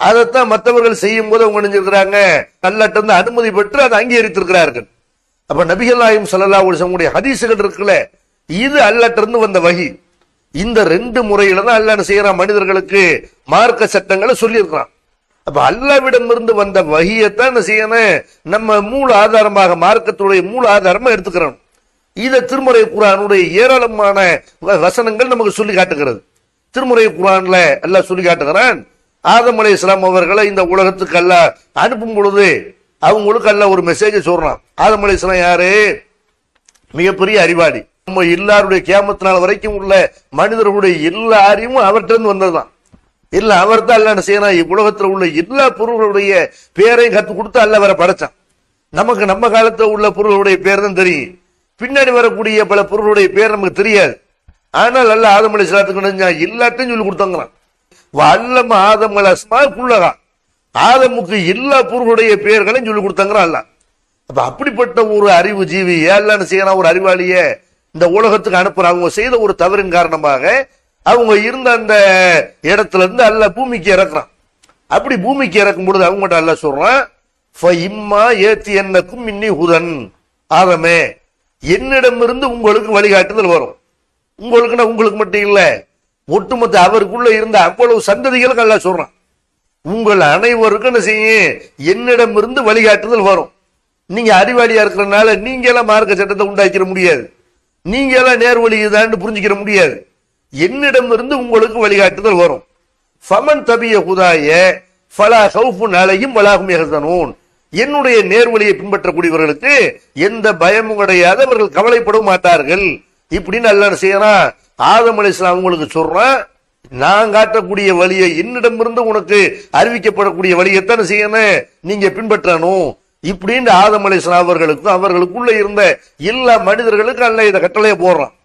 அதைத்தான் மற்றவர்கள் செய்யும் போது அவங்க நினைஞ்சிருக்கிறாங்க கல்லாட்ட இருந்து அனுமதி பெற்று அதை அங்கீகரித்திருக்கிறார்கள். அப்ப நபிகள் நாயும் சல்லா உடைய ஹதீசுகள் இருக்குல்ல இது அல்லாட்ட இருந்து வந்த வகி. இந்த ரெண்டு முறையில தான் அல்லான்னு என்ன செய்யறான்? மனிதர்களுக்கு மார்க்க சட்டங்களை சொல்லியிருக்கிறான். அப்ப அல்லாவிடமிருந்து வந்த வகியத்தான் என்ன செய்யணும்? நம்ம மூல ஆதாரமாக மார்க்கத்துடைய மூல ஆதாரமா எடுத்துக்கிறோம். இதை திருமுறை குரானுடைய ஏராளமான வ- வசனங்கள் நமக்கு சொல்லி காட்டுகிறது. திருமுறை குரான்ல எல்லாம் சொல்லி காட்டுகிறான் ஆதம் அலி இஸ்லாம் அவர்களை இந்த உலகத்துக்கு அல்லாஹ் அனுப்பும் பொழுது அவங்களுக்கு எல்லாம் ஒரு மெசேஜ் சொல்றான். ஆதம் அலி இஸ்லாம் யாரு? மிகப்பெரிய அறிவாளி. நம்ம எல்லாருடைய கேமத்தினால் வரைக்கும் உள்ள மனிதர்களுடைய எல்லா அறிவும் அவர்கிட்ட இருந்து வந்ததுதான். இல்ல அவர் தான் என்ன செய்யணும் இவ்வுலகத்துல உள்ள எல்லா பொருள்களுடைய பேரையும் கத்து கொடுத்து அல்ல வர படைச்சான். நமக்கு நம்ம காலத்துல உள்ள பொருளுடைய பேர் தான் தெரியும். பின்னாடி வரக்கூடிய பல பொருளுடைய பேர் நமக்கு தெரியாது. ஆனால் அல்ல ஆதம் அலி சலாத்துக்கு எல்லாத்தையும் சொல்லி கொடுத்தாங்கிறான். வல்லம ஆதம் அலஸ்மா குள்ளகா ஆதமுக்கு எல்லா பொருளுடைய பெயர்களையும் சொல்லி கொடுத்தாங்கிறான் அல்ல அப்ப அப்படிப்பட்ட ஒரு அறிவு ஜீவி ஏன் செய்யலாம் ஒரு அறிவாளிய இந்த உலகத்துக்கு அனுப்புறாங்க அவங்க செய்த ஒரு தவறின் காரணமாக அவங்க இருந்த அந்த இடத்துல இருந்து அல்ல பூமிக்கு இறக்குறான். அப்படி பூமிக்கு இறக்கும் பொழுது அவங்ககிட்ட அல்ல சொல்றான் இம்மா ஏத்தி என்னக்கும் இன்னி ஹுதன். ஆதமே என்னிடமிருந்து உங்களுக்கு வழிகாட்டுதல் வரும். உங்களுக்குன்னா உங்களுக்கு மட்டும் இல்லை ஒட்டுமொத்த அவருக்குள்ள இருந்த அவ்வளவு சந்ததிகளுக்கு அல்ல சொல்றான். உங்கள் அனைவருக்கும் என்ன செய்யும்? என்னிடமிருந்து வழிகாட்டுதல் வரும். நீங்க அறிவாளியா இருக்கிறனால நீங்க எல்லாம் மார்க்க சட்டத்தை உண்டாக்கிற முடியாது. நீங்க எல்லாம் நேர் வழிதான்னு புரிஞ்சுக்கிற முடியாது. என்னிடமிருந்து உங்களுக்கு வழிகாட்டுதல் வரும். ஃபமன் தபிய குதாய ஃபலா ஹவுஃபுன் அலையும் வலாகும் எகதனூன் என்னுடைய நேர்வழியை பின்பற்றக்கூடியவர்களுக்கு எந்த பயமும் கிடையாது. அவர்கள் கவலைப்படவும் மாட்டார்கள். இப்படின்னு அல்ல செய்யறான்? ஆதம் அலிஸ்லாம் உங்களுக்கு சொல்றான் நான் காட்டக்கூடிய வழியை என்னிடமிருந்து உனக்கு அறிவிக்கப்படக்கூடிய வழியைத்தான் செய்யணும். நீங்க பின்பற்றணும். இப்படின்னு ஆதம் அலிஸ்லாம் அவர்களுக்கும் அவர்களுக்குள்ள இருந்த எல்லா மனிதர்களுக்கும் அல்ல இதை கட்டளையை போடுறான்.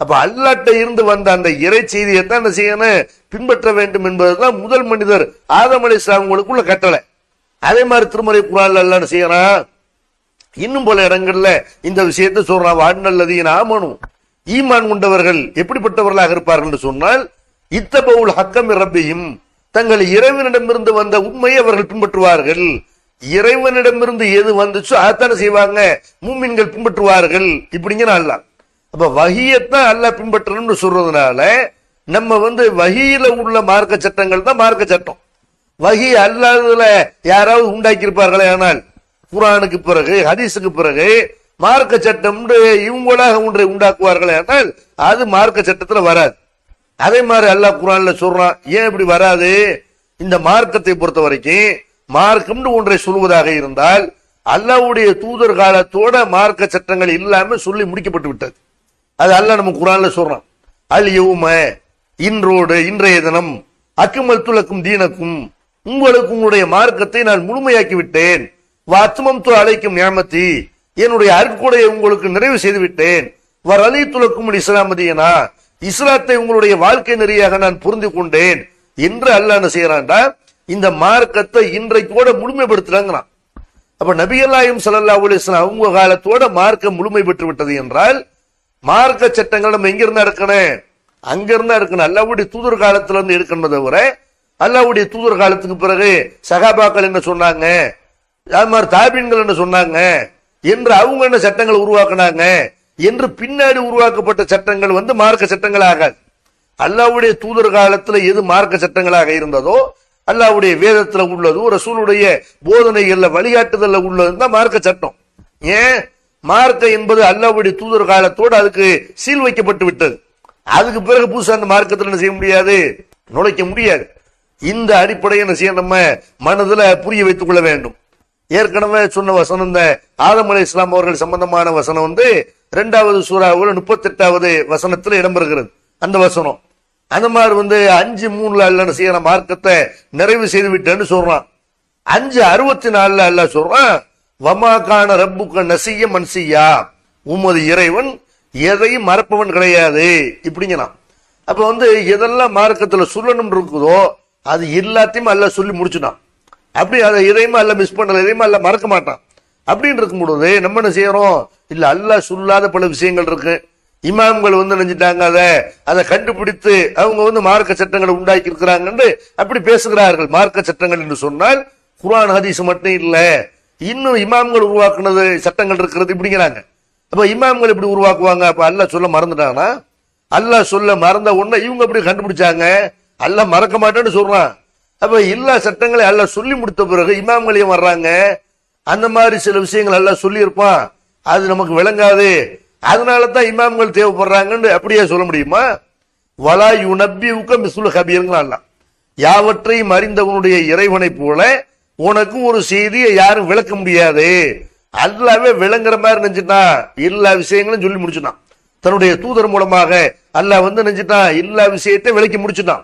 அப்ப அல்லாட்ட இருந்து வந்த அந்த இறை செய்தியை தான் என்ன செய்யணும்? பின்பற்ற வேண்டும் என்பதுதான் முதல் மனிதர் ஆதம் அலி இஸ்லாம்களுக்குள்ள கட்டளை. அதே மாதிரி திருமறை குரால் அல்ல செய்யறான் இன்னும் போல இடங்கள்ல இந்த விஷயத்தை சொல்றான் வாண்ணல்லதீன் ஆமனும் ஈமான் கொண்டவர்கள் எப்படிப்பட்டவர்களாக இருப்பார்கள் என்று சொன்னால் இத்தபவுல் ஹக்கம் ரப்பியும் தங்கள் இறைவனிடமிருந்து வந்த உண்மையை அவர்கள் பின்பற்றுவார்கள். இறைவனிடமிருந்து எது வந்துச்சோ அதைத்தானே செய்வாங்க. மூமின்கள் பின்பற்றுவார்கள். இப்படிங்கிற அல்லாஹ். அப்ப வகியத்தான் அல்லாஹ் பின்பற்றணும்னு சொல்றதுனால நம்ம வந்து வகியில உள்ள மார்க்க சட்டங்கள் தான் மார்க்க சட்டம். வகி அல்லாததுல யாராவது உண்டாக்கி இருப்பார்களே ஆனால் குரானுக்கு பிறகு ஹதீஸுக்கு பிறகு மார்க்க சட்டம் இவங்களாக ஒன்றை உண்டாக்குவார்களே ஆனால் அது மார்க்க சட்டத்துல வராது. அதே மாதிரி அல்லாஹ் குரான்ல சொல்றான் ஏன் இப்படி வராது? இந்த மார்க்கத்தை பொறுத்த வரைக்கும் மார்க்கம்னு ஒன்றை சொல்வதாக இருந்தால் அல்லாஹ்வுடைய தூதர் காலத்தோட மார்க்க சட்டங்கள் இல்லாம சொல்லி முடிக்கப்பட்டு விட்டது. அது அல்லாஹ் நம்ம குரான்ல சொல்றான் அல் யௌம இன்றோடு இன்றைய தினம் அக்குமத்துலக்கும் தீனக்கும் உங்களுக்கு உங்களுடைய மார்க்கத்தை நான் முழுமையாக்கி விட்டேன் வாத்மம் து அழைக்கும் ஞாமத்தி என்னுடைய அருட்கொடையை உங்களுக்கு நிறைவு செய்து விட்டேன் வர் அலி துலக்கும் இஸ்லாமதியனா இஸ்லாத்தை உங்களுடைய வாழ்க்கை நெறியாக நான் புரிந்து கொண்டேன். என்று அல்லாஹ் என்ன செய்யறான்டா? இந்த மார்க்கத்தை இன்றைக்கோட முழுமைப்படுத்துறாங்கிறான் அப்ப நபிகள்லாயும் ஸல்லல்லாஹு அலைஹி வஸல்லம் அவங்க காலத்தோட மார்க்கம் முழுமை பெற்று விட்டது என்றால் மார்க்க சட்டங்கள் நம்ம எங்கிருந்தா இருக்கணும்? அங்கிருந்தா இருக்கணும். அல்லாவுடைய தூதர் காலத்துல இருந்து இருக்கணும் தவிர அல்லாவுடைய தூதர் காலத்துக்கு பிறகு சகாபாக்கள் என்ன சொன்னாங்க? அது மாதிரி தாபீன்கள் என்ன சொன்னாங்க? என்று அவங்க என்ன சட்டங்களை உருவாக்குனாங்க? என்று பின்னாடி உருவாக்கப்பட்ட சட்டங்கள் வந்து மார்க்க சட்டங்கள் ஆகாது அல்லாவுடைய தூதர் காலத்துல எது மார்க்க சட்டங்களாக இருந்ததோ அல்லாவுடைய வேதத்துல உள்ளதோ ரசூலுடைய போதனைகள்ல வழிகாட்டுதல்ல உள்ளது தான் மார்க்க சட்டம். ஏன்? மார்க்க என்பது அல்லாவுடைய தூதர் காலத்தோடு அதுக்கு சீல் வைக்கப்பட்டு விட்டது. அதுக்கு பிறகு புதுசா அந்த மார்க்கத்தில் என்ன செய்ய முடியாது? நுழைக்க முடியாது. இந்த அடிப்படையை என்ன செய்ய நம்ம மனதுல புரிய வைத்துக் கொள்ள வேண்டும். ஏற்கனவே சொன்ன வசனம் இந்த ஆதம் அலி இஸ்லாம் அவர்கள் சம்பந்தமான வசனம் வந்து ரெண்டாவது சூறாவில் முப்பத்தி எட்டாவது இடம்பெறுகிறது. அந்த வசனம். அந்த மாதிரி வந்து அஞ்சு மூணுல அல்ல செய்யற மார்க்கத்தை நிறைவு செய்து விட்டேன்னு சொல்றான். அஞ்சு அறுபத்தி நாலுல அல்ல சொல்றான். வமாக்கான ரப்புக்க நசிய மன்சியா? உமது இறைவன் எதையும் மறப்பவன் கிடையாது. இப்படிங்கிறான். அப்ப வந்து எதெல்லாம் மார்க்கத்துல சொல்லணும் இருக்குதோ அது எல்லாத்தையும் அல்ல சொல்லி முடிச்சுட்டான். அப்படி அதை எதையுமே அல்ல மிஸ் பண்ணல எதையுமே அல்ல மறக்க மாட்டான். அப்படின்னு இருக்கும் பொழுது நம்ம என்ன செய்யறோம்? இல்ல அல்ல சொல்லாத பல விஷயங்கள் இருக்கு. இமாம்கள் வந்து நினைஞ்சிட்டாங்க அதை அதை கண்டுபிடித்து அவங்க வந்து மார்க்க சட்டங்களை உண்டாக்கி இருக்கிறாங்கன்னு அப்படி பேசுகிறார்கள். மார்க்க சட்டங்கள் என்று சொன்னால் குரான் ஹதீஸ் மட்டும் இல்லை. இன்னும் இமாம்கள் உருவாக்குனது சட்டங்கள் இருக்கிறது இப்படிங்கிறாங்க. அப்ப இமாம்கள் எப்படி உருவாக்குவாங்க? அப்ப அல்ல சொல்ல மறந்துட்டாங்கன்னா அல்லாஹ் சொல்ல மறந்த உடனே இவங்க எப்படி கண்டுபிடிச்சாங்க? அல்ல மறக்க மாட்டேன்னு சொல்றான். அப்ப எல்லா சட்டங்களை அல்ல சொல்லி முடித்த பிறகு இமாம்களையும் வர்றாங்க? அந்த மாதிரி சில விஷயங்கள் எல்லாம் சொல்லியிருப்பான். அது நமக்கு விளங்காது. அதனால தான் இமாம்கள் தேவைப்படுறாங்கன்னு அப்படியே சொல்ல முடியுமா? வலா யுனப்பி உக்க மிசுல் ஹபீருங்களாம் யாவற்றையும் அறிந்தவனுடைய இறைவனை போல உனக்கும் ஒரு செய்தியை யாரும் விளக்க முடியாது. அல்லாவே விளங்குற மாதிரி நினைச்சிட்டான் எல்லா விஷயங்களும் சொல்லி முடிச்சுட்டான். தன்னுடைய தூதர் மூலமாக அல்லாஹ் வந்து நினைச்சிட்டான் எல்லா விஷயத்தையும் விளக்கி முடிச்சுட்டான்.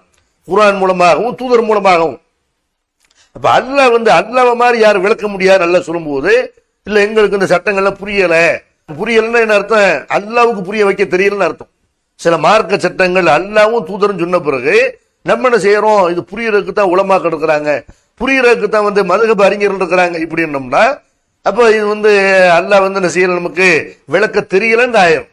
குரான் மூலமாகவும் தூதர் மூலமாகவும். அப்ப அல்லாஹ் வந்து அல்லாஹ் மாதிரி யாரும் விளக்க முடியாது நல்லா சொல்லும்போது இல்ல எங்களுக்கு இந்த சட்டங்கள்லாம் புரியல. புரியலன்னா என்ன அர்த்தம்? அல்லாவுக்கு புரிய வைக்க தெரியலன்னு அர்த்தம். சில மார்க்க சட்டங்கள் அல்லாவும் தூதரும் சொன்ன பிறகு நம்ம என்ன செய்யறோம்? இது புரியறதுக்கு தான் உலமாக்கள் இருக்கிறாங்க புரியறதுக்கு தான் வந்து மதுகப அறிஞர்கள் இருக்கிறாங்க இப்படின்னோம்னா அப்போ இது வந்து அல்லாஹ் வந்து என்ன செய்யல நமக்கு? விளக்க தெரியலன்னு ஆயிரும்.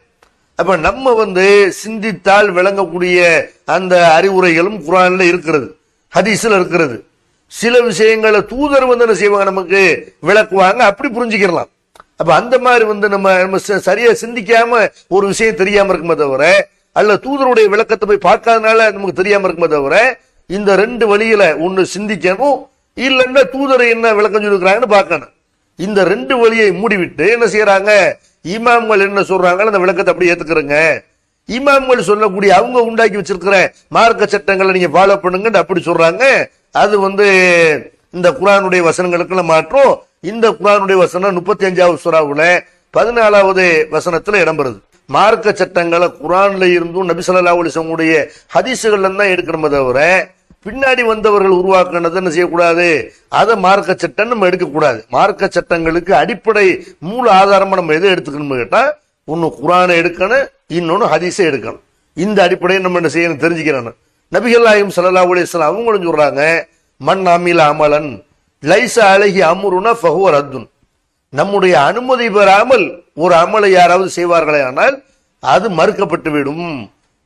அப்போ நம்ம வந்து சிந்தித்தால் விளங்கக்கூடிய அந்த அறிவுரைகளும் குரானில் இருக்கிறது ஹதீஸில் இருக்கிறது. சில விஷயங்களை தூதர் வந்து என்ன செய்வாங்க நமக்கு? விளக்குவாங்க அப்படி புரிஞ்சுக்கிடலாம். அப்போ அந்த மாதிரி வந்து நம்ம நம்ம ச- சிந்திக்காம ஒரு விஷயம் தெரியாமல் இருக்குமே தவிர அல்ல தூதருடைய விளக்கத்தை போய் பார்க்காதனால நமக்கு தெரியாமல் இருக்குமே தவிர இந்த ரெண்டு வழியில ஒன்று சிந்திக்கணும் இல்லைன்னா தூதரை என்ன விளக்கம் சொல்லிருக்கிறாங்கன்னு பார்க்கணும். இந்த ரெண்டு வழியை மூடிவிட்டு என்ன செய்யறாங்க? இமாம்கள் என்ன சொல்றாங்களோ அந்த விளக்கத்தை அப்படியே ஏத்துக்கிறேங்க. இமாம்கள் சொல்லக்கூடிய அவங்க உண்டாக்கி வச்சிருக்கிற மார்க்க சட்டங்களை நீங்க ஃபாலோ பண்ணுங்கன்னு அப்படி சொல்றாங்க. அது வந்து இந்த குரானுடைய வசனங்களுக்குள்ள மாற்றம். இந்த குரானுடைய வசனம் முப்பத்தி அஞ்சாவது சுறாவுல பதினாலாவது வசனத்துல இடம்பெறுது. மார்க்க சட்டங்களை குரான்ல இருந்தும் நபிசல்லா ஸல்லல்லாஹு ஹதீசுகள்ல தான் எடுக்கணுமே தவிர பின்னாடி வந்தவர்கள் உருவாக்குனதை என்ன செய்யக்கூடாது? அதை மார்க்க சட்டம் நம்ம எடுக்கக்கூடாது. மார்க்க சட்டங்களுக்கு அடிப்படை மூல ஆதாரமாக நம்ம எதை எடுத்துக்கணும்னு கேட்டால் ஒன்று குரானை எடுக்கணும் இன்னொன்று ஹதீஸை எடுக்கணும். இந்த அடிப்படையை நம்ம என்ன செய்யணும் தெரிஞ்சுக்கிறணும். நபிகல்லாயும் சல்லா ஸல்லல்லாஹு அவங்களும் சொல்கிறாங்க மண் அமில அமலன் லைச அழகி அமுருனா ஃபஹுவ ரத்துன். நம்முடைய அனுமதி பெறாமல் ஒரு அமலை யாராவது செய்வார்களே ஆனால் அது மறுக்கப்பட்டு விடும்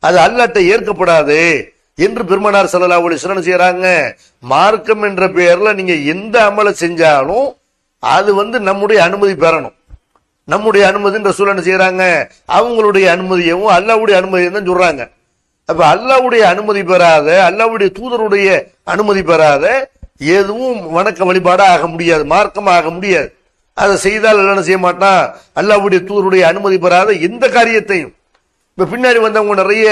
அது அல்லாட்ட ஏற்கப்படாது. என்று பெருமனார் சல்லா அலைஹி செய்யறாங்க? மார்க்கம் என்ற பெயர்ல நீங்க எந்த அமலை செஞ்சாலும் அது வந்து நம்முடைய அனுமதி பெறணும். நம்முடைய அனுமதின்ற சூழல் என்ன செய்யறாங்க? அவங்களுடைய அனுமதியவும் அல்லாவுடைய அனுமதியும் தான் சொல்றாங்க. அப்ப அல்லாவுடைய அனுமதி பெறாத அல்லாவுடைய தூதருடைய அனுமதி பெறாத எதுவும் வணக்க வழிபாடா ஆக முடியாது மார்க்கமாக ஆக முடியாது. அதை செய்தால் எல்லாம் என்ன செய்ய மாட்டான்? அல்லாவுடைய தூதருடைய அனுமதி பெறாத எந்த காரியத்தையும். இப்ப பின்னாடி வந்தவங்க நிறைய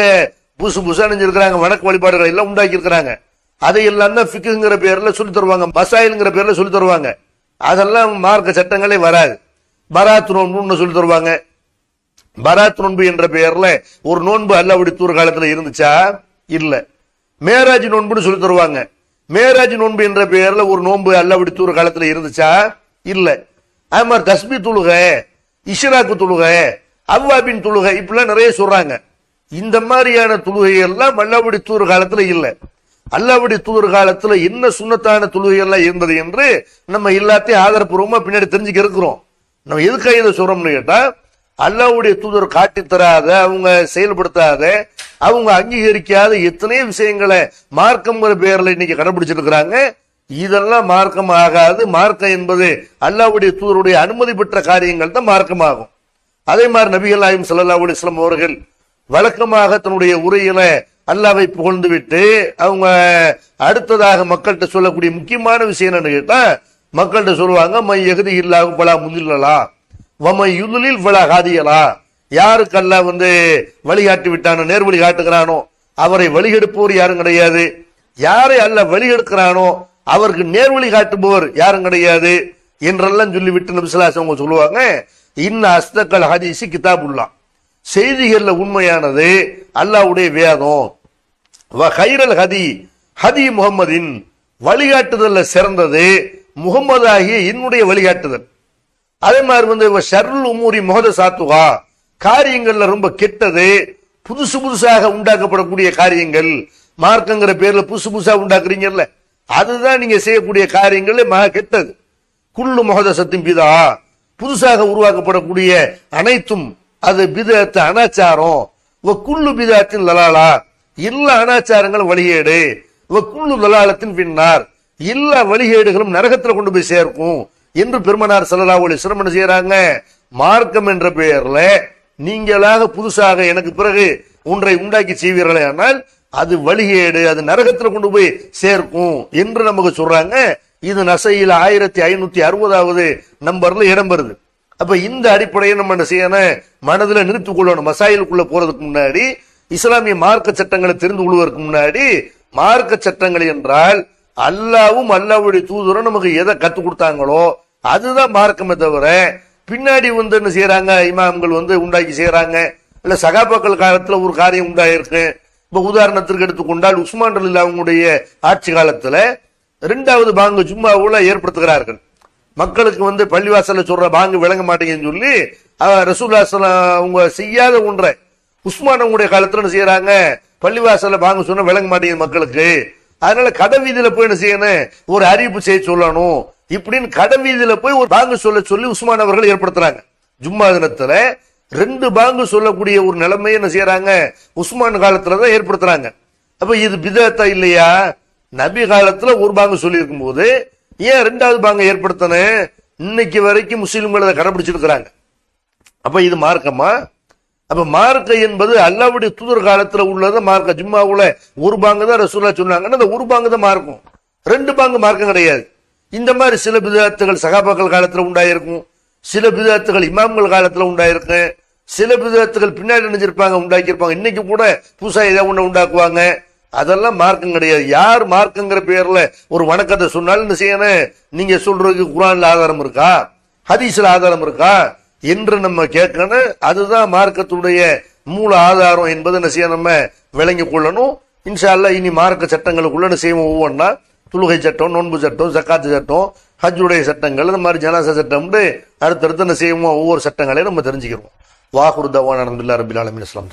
புதுசு புதுசா நினைஞ்சிருக்கிறாங்க வணக்க வழிபாடுகளை எல்லாம் உண்டாக்கி இருக்கிறாங்க அதையெல்லாம் தான் ஃபிக்குங்கிற பேர்ல சொல்லி தருவாங்க மசாயில்ங்கிற பேர்ல சொல்லி தருவாங்க. அதெல்லாம் மார்க்க சட்டங்களே வராது. பராத் நோன்புன்னு சொல்லி தருவாங்க. பராத் நோன்பு என்ற பெயர்ல ஒரு நோன்பு அல்லாவுடைய தூர் காலத்துல இருந்துச்சா? இல்ல. மேராஜ் நோன்புன்னு சொல்லி தருவாங்க. மேராஜ் நோன்பு என்ற பெயர்ல ஒரு நோன்பு அல்லாவுடைய தூர் காலத்துல இருந்துச்சா? இல்ல. அது மாதிரி தஸ்மி தொழுகை இஷ்ராக்கு தொழுகை அவ்வாபின் தொழுகை இப்படிலாம் நிறைய சொல்றாங்க. இந்த மாதிரியான தொழுகை எல்லாம் தூர் காலத்துல இல்ல. அல்லாவுடைய தூர் காலத்துல என்ன சுண்ணத்தான தொழுகை எல்லாம் இருந்தது என்று நம்ம எல்லாத்தையும் ஆதாரப்பூர்வமா பின்னாடி தெரிஞ்சுக்க இருக்கிறோம். நம்ம எதுக்காக இதை சொல்றோம்னு கேட்டா அல்லாவுடைய தூதர் காட்டி தராத அவங்க செயல்படுத்தாத அவங்க அங்கீகரிக்காத எத்தனையோ விஷயங்களை மார்க்கம்ங்கிற பேர்ல இன்னைக்கு கடைபிடிச்சிருக்கிறாங்க இதெல்லாம் மார்க்கம் ஆகாது. மார்க்கம் என்பது அல்லாவுடைய தூதருடைய அனுமதி பெற்ற காரியங்கள் தான் மார்க்கமாகும். அதே மாதிரி நபிகள் ஆயும் ஸல்லல்லாஹு அலைஹி அவர்கள் வழக்கமாக தன்னுடைய உரையில அல்லாவை புகழ்ந்து விட்டு அவங்க அடுத்ததாக மக்கள்கிட்ட சொல்லக்கூடிய முக்கியமான விஷயம் என்னன்னு கேட்டா மக்கள்கிட்ட சொல்லுவாங்க மை எகுதி இல்லாஹு பலா முதில்லலா. வமை யுதலில் பலா காதியலா யாருக்கு அல்லாஹ் வந்து வழிகாட்டி விட்டானோ நேர்வழி காட்டுகிறானோ அவரை வழிகெடுப்போர் யாரும் கிடையாது. யாரை அல்ல வழிகெடுக்கிறானோ அவருக்கு நேர்வழி காட்டுபவர் யாரும் கிடையாது என்றெல்லாம் சொல்லிவிட்டு நபிசுலாசம் அவங்க சொல்லுவாங்க இன்ன அஸ்தக்கல் ஹதீசி கிதாபுல்லாம் செய்திகளில் உண்மையானது அல்லாவுடைய வேதம். வ ஹைரல் ஹதி ஹதி முகம்மதின் வழிகாட்டுதலில் சிறந்தது. முகம்மது ஆகிய என்னுடைய வழிகாட்டுதல். அதே மாதிரி வந்து இவ உமூரி முகத சாத்துவா காரியங்கள்ல ரொம்ப கெட்டது. புதுசு புதுசாக உண்டாக்கப்படக்கூடிய காரியங்கள். மார்க்கங்கிற பேர்ல புதுசு புதுசா உண்டாக்குறீங்கல்ல அதுதான் நீங்க செய்யக்கூடிய காரியங்கள் மக கெட்டது. குள்ளு முகதசத்தின் பிதா புதுசாக உருவாக்கப்படக்கூடிய அனைத்தும் அது பிதத்து அனாச்சாரம். குள்ளு பிதாத்தின் லலாலா எல்லா அனாச்சாரங்களும் வழிகேடு. குள்ளு லலாலத்தின் பின்னார் எல்லா வழிகேடுகளும் நரகத்துல கொண்டு போய் சேர்க்கும். என்று பெருமனார் செல்லலா ஒளி சிரமணம் செய்யறாங்க மார்க்கம் என்ற பெயர்ல நீங்களாக புதுசாக எனக்கு பிறகு ஒன்றை உண்டாக்கி செய்வீர்களே ஆனால் அது வழிகேடு அது நரகத்துல கொண்டு போய் சேர்க்கும் என்று நமக்கு சொல்றாங்க. இது நசையில் ஆயிரத்தி ஐநூத்தி அறுபதாவது நம்பர்ல இடம்பெறுது அப்ப இந்த அடிப்படையை நம்ம என்ன செய்யணும்? மனதில் நிறுத்திக் கொள்ளணும். மசாயிலுக்குள்ள போறதுக்கு முன்னாடி இஸ்லாமிய மார்க்க சட்டங்களை தெரிந்து கொள்வதற்கு முன்னாடி மார்க்க சட்டங்கள் என்றால் அல்லாவும் அல்லாவுடைய தூதரும் நமக்கு எதை கத்து கொடுத்தாங்களோ அதுதான் மார்க்கமே தவிர பின்னாடி வந்து என்ன செய்யறாங்க? இமாம்கள் வந்து உண்டாக்கி செய்யறாங்க. இல்ல சகாபாக்கள் காலத்துல ஒரு காரியம் உண்டாயிருக்கு. இப்ப உதாரணத்திற்கு எடுத்துக்கொண்டால் உஸ்மான் அலி அவங்களுடைய ஆட்சி காலத்துல ரெண்டாவது பாங்கு ஜும்மாவுல ஏற்படுத்துகிறார்கள். மக்களுக்கு வந்து பள்ளிவாசல்ல சொல்ற பாங்கு விளங்க மாட்டேங்குன்னு சொல்லி அஹ், அவங்க செய்யாத ஒன்றை உஸ்மான அவங்களுடைய காலத்துல என்ன செய்யறாங்க பள்ளிவாசல்ல பாங்கு சொன்னா விளங்க மாட்டேங்குது மக்களுக்கு. அதனால கடை வீதியில போய் என்ன செய்யணும்? ஒரு அறிவிப்பு செய்ய சொல்லணும். இப்படின்னு கடை வீதியில போய் ஒரு பாங்கு சொல்ல சொல்லி உஸ்மான் அவர்கள் ஏற்படுத்துறாங்க. ஜும்மா தினத்துல ரெண்டு பாங்கு சொல்லக்கூடிய ஒரு நிலைமையை என்ன செய்யறாங்க உஸ்மான் காலத்துல தான் ஏற்படுத்துறாங்க. அப்ப இது பிதத்தா இல்லையா? நபி காலத்துல ஒரு பாங்கு சொல்லியிருக்கும் போது ஏன் ரெண்டாவது பாங்க ஏற்படுத்தின? இன்னைக்கு வரைக்கும் முஸ்லீம்கள் அதை கடைபிடிச்சிருக்கிறாங்க. அப்ப இது மார்க்கமா? அப்ப மார்க்க என்பது அல்லாவுடைய தூதர் காலத்துல உள்ளது மார்க்க ஜும்மாவுல ஒரு பாங்கு தான் ரசூலா சொன்னாங்கன்னா அந்த ஒரு பாங்கு தான் மார்க்கும்? ரெண்டு பாங்கு மார்க்கம் கிடையாது. இந்த மாதிரி சில பிதாத்துகள் சகாபாக்கள் காலத்துல உண்டாயிருக்கும். சில பிதாத்துகள் இமாம்கள் காலத்துல உண்டாயிருக்கும் சில பிதாத்துகள் பின்னாடி நினைச்சிருப்பாங்க உண்டாக்கியிருப்பாங்க. இன்னைக்கு கூட புதுசா ஏதாவது ஒன்று உண்டாக்குவாங்க. அதெல்லாம் மார்க்கம் கிடையாது. யார் மார்க்கங்கிற பேர்ல ஒரு வணக்கத்தை சொன்னாலும் செய்யணும்? நீங்க சொல்றதுக்கு குரான்ல ஆதாரம் இருக்கா? ஹதீஸ்ல ஆதாரம் இருக்கா? என்று நம்ம கேட்கணும். அதுதான் மார்க்கத்துடைய மூல ஆதாரம் என்பதை என்ன செய்ய நம்ம விளங்கி கொள்ளணும். இன்ஷால்ல இனி மார்க்க சட்டங்களுக்குள்ள என்ன செய்வோம்? ஒவ்வொன்றா துலுகை சட்டம் நோன்பு சட்டம் ஜக்காத்து சட்டம் ஹஜ்ஜுடைய சட்டங்கள் இந்த மாதிரி ஜனாச சட்டம்னு அடுத்தடுத்து என்ன செய்வோம்? ஒவ்வொரு சட்டங்களையும் நம்ம தெரிஞ்சுக்கிறோம். வாகுரு தவான் அலமதுல்லா ரபில் அலமின் இஸ்லாம்